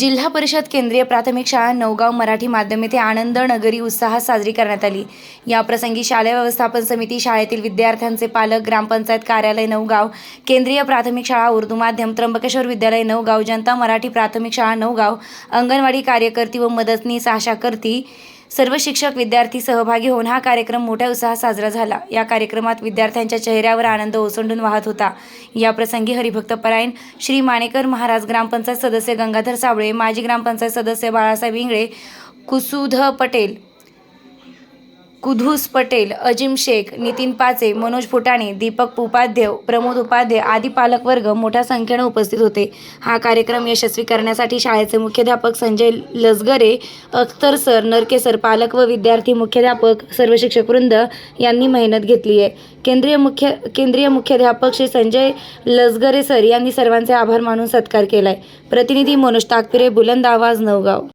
जिल्हा परिषद केंद्रीय प्राथमिक शाळा नवगाव मराठी माध्यम येथे आनंद नगरी उत्साहात साजरी करण्यात आली. याप्रसंगी शालेय व्यवस्थापन समिती शाळेतील विद्यार्थ्यांचे पालक ग्रामपंचायत कार्यालय नवगाव केंद्रीय प्राथमिक शाळा उर्दू माध्यम त्र्यंबकेश्वर विद्यालय नवगाव जनता मराठी प्राथमिक शाळा नवगाव अंगणवाडी कार्यकर्ती व मदतनीस आशाकर्ती सर्व शिक्षक विद्यार्थी सहभागी होऊन हा कार्यक्रम मोठ्या उत्साहात साजरा झाला. या कार्यक्रमात विद्यार्थ्यांच्या चेहऱ्यावर आनंद ओसंडून वाहत होता. या प्रसंगी हरिभक्त परायण श्री माणेकर महाराज ग्रामपंचायत सदस्य गंगाधर साबळे माजी ग्रामपंचायत सदस्य बाळासाहेब इंगळे कुसुध पटेल कुधूस पटेल अजिम शेख नितीन पाचे मनोज फुटाणे दीपक उपाध्ये प्रमोद उपाध्ये आदी पालकवर्ग मोठ्या संख्येनं उपस्थित होते. हा कार्यक्रम यशस्वी करण्यासाठी शाळेचे मुख्याध्यापक संजय लसगरे अख्तर सर नरके सर पालक व विद्यार्थी मुख्याध्यापक सर्व शिक्षकवृंद यांनी मेहनत घेतली आहे. केंद्रीय मुख्य केंद्रीय मुख्याध्यापक श्री संजय लसगरे सर यांनी सर्वांचे आभार मानून सत्कार केला आहे प्रतिनिधी मनोज ताकपिरे बुलंद आवाज नवगाव.